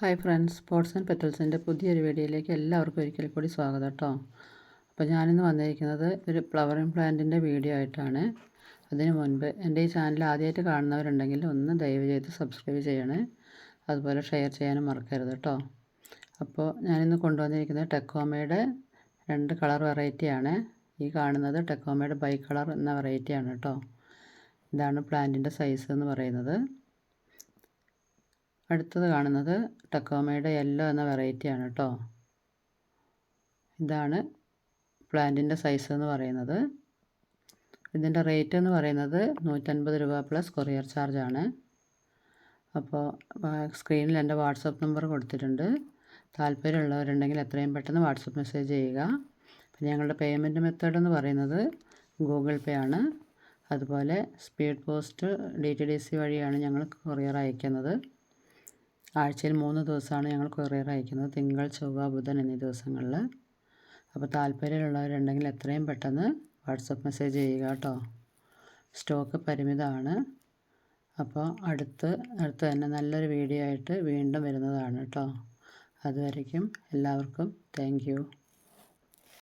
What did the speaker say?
Hi friends sports and പെറ്റൽസിന്റെ പുതിയൊരു വീഡിയോയിലേക്ക് എല്ലാവർക്കും ഒരിക്കൽ കൂടി സ്വാഗതം കേട്ടോ. അപ്പോൾ ഞാനിന്ന് വന്നിരിക്കുന്നത് ഒരു ഫ്ലവറിങ് പ്ലാന്റിന്റെ വീഡിയോ ആയിട്ടാണ്. അതിനു മുൻപ് എന്റെ ഈ ചാനൽ ആദ്യമായിട്ട് കാണുന്നവരുണ്ടെങ്കിൽ ഒന്ന് ദയവ് ചെയ്ത് സബ്സ്ക്രൈബ് ചെയ്യണേ. അതുപോലെ ഷെയർ ചെയ്യാനും മറക്കരുത് കേട്ടോ. അപ്പോൾ ഞാനിന്ന് കൊണ്ടുവന്നിരിക്കുന്നത് ടെക്കോമയുടെ രണ്ട് കളർ വെറൈറ്റിയാണ്. ഈ കാണുന്നത് ടെക്കോമയുടെ ബൈ കളർ എന്ന വെറൈറ്റിയാണ് കേട്ടോ. ഇതാണ് പ്ലാന്റിന്റെ സൈസ് എന്ന് പറയുന്നത്. അടുത്തത് കാണുന്നത് ടക്കോമയുടെ യെല്ലോ എന്ന വെറൈറ്റിയാണ് കേട്ടോ ഇതാണ് പ്ലാന്റിന്റെ സൈസ് എന്ന് പറയുന്നത്. ഇതിന്റെ റേറ്റ് എന്ന് പറയുന്നത് നൂറ്റൻപത് രൂപ പ്ലസ് കൊറിയർ ചാർജാണ് അപ്പോൾ സ്ക്രീനിൽ എന്റെ വാട്സപ്പ് നമ്പർ കൊടുത്തിട്ടുണ്ട്. താല്പര്യമുള്ളവരുണ്ടെങ്കിൽ എത്രയും പെട്ടെന്ന് വാട്സപ്പ് മെസ്സേജ് ചെയ്യുക. പിന്നെ ഞങ്ങളുടെ പേയ്മെന്റ് മെത്തേഡ് എന്ന് പറയുന്നത് ഗൂഗിൾ പേ ആണ്. അതുപോലെ speed post D T D C വഴിയാണ് ഞങ്ങൾ കൊറിയർ അയക്കുന്നത്. ആഴ്ചയിൽ മൂന്ന് ദിവസമാണ് ഞങ്ങൾ കൊറിയർ അയക്കുന്നത്. തിങ്കൾ ചൊവ്വ ബുധൻ എന്നീ ദിവസങ്ങളിൽ. അപ്പോൾ താല്പര്യമുള്ളവരുണ്ടെങ്കിൽ എത്രയും പെട്ടെന്ന് വാട്സപ്പ് മെസ്സേജ് ചെയ്യുക കേട്ടോ. സ്റ്റോക്ക് പരിമിതമാണ്. അപ്പോൾ അടുത്ത് അടുത്ത് തന്നെ നല്ലൊരു വീഡിയോ ആയിട്ട് വീണ്ടും വരുന്നതാണ് കേട്ടോ. അതുവരയ്ക്കും എല്ലാവർക്കും താങ്ക്